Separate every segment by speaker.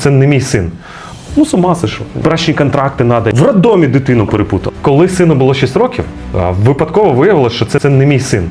Speaker 1: Це не мій син. Ну, сама це що. Брачні контракти треба. В роддомі дитину перепутав. Коли сину було 6 років, випадково виявилося, що це, це не мій син.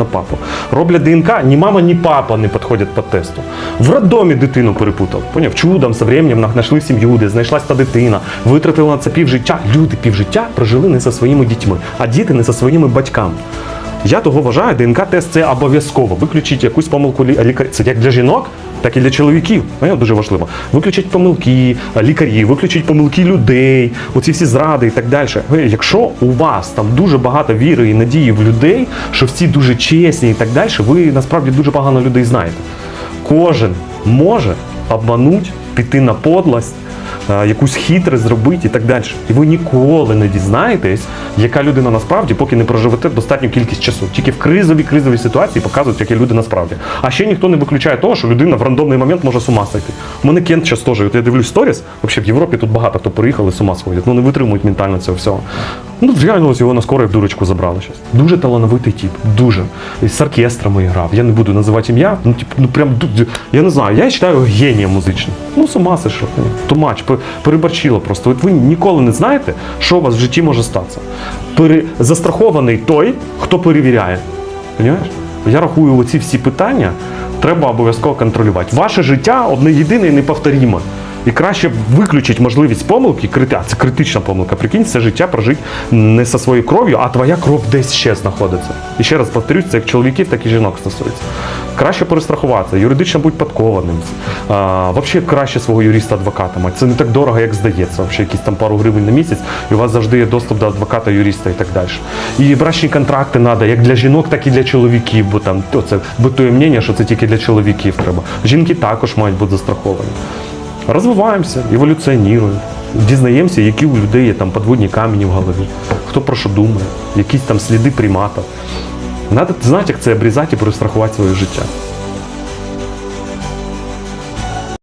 Speaker 1: на папу. Роблять ДНК, ні мама, ні папа не підходять по тесту. В роддомі дитину перепутав. Поняв, чудом, со временем знайшли сім'ю, де знайшлась та дитина, витратила на це півжиття. Люди півжиття прожили не за своїми дітьми, а діти не за своїми батьками. Я того вважаю, ДНК-тест це обов'язково. Виключіть якусь помилку лі- лікаря. Це як для жінок, так і для чоловіків. Поняв? Дуже важливо. Виключіть помилки лікарів, виключіть помилки людей, оці всі зради і так далі. Якщо у вас там дуже багато віри і надії в людей, що всі дуже чесні і так далі, ви насправді дуже погано людей знаєте. Кожен може обмануть, піти на подлость, якусь хитрость зробити і так далі. І ви ніколи не дізнаєтесь, яка людина насправді, поки не проживете достатню кількість часу. Тільки в кризовій кризовій ситуації показують, які люди насправді. А ще ніхто не виключає того, що людина в рандомний момент може з ума сойти. У мене Кент час теж, от я дивлюсь сторіс, взагалі в Європі тут багато хто приїхали, з ума сходять, ну не витримують ментально цього всього. Ну, реально ось його на скорой в дурочку забрали щось. Дуже талановитий тип, дуже. І з оркестрами грав. Я не буду називати ім'я. Ну, типу, ну прям я не знаю, я вважаю генієм музичним. Ну, з ума сошов. Тумач, переборчило просто. От ви ніколи не знаєте, що у вас в житті може статися. Пере... Застрахований той, хто перевіряє. Понимаєш? Я рахую, оці всі питання треба обов'язково контролювати. Ваше життя одне єдине і неповторіме. І краще виключити можливість помилки, крити, а це критична помилка. Прикинь, це життя прожити не зі своєю кров'ю, а твоя кров десь ще знаходиться. І ще раз повторюсь, це як чоловіків, так і жінок стосується. Краще перестрахуватися, юридично будь подкованим. А, взагалі краще свого юриста-адвоката мати. Це не так дорого, як здається. Взагалі якісь там пару гривень на місяць, і у вас завжди є доступ до адвоката, юриста і так далі. І брачні контракти треба як для жінок, так і для чоловіків, бо там то це битує мнення, що це тільки для чоловіків треба. Жінки також мають бути застраховані. Розвиваємося, еволюціонуємо, дізнаємося, які у людей є там подводні камені в голові, хто про що думає, якісь там сліди приматів. Надо знати, як це обрізати і перестрахувати своє життя.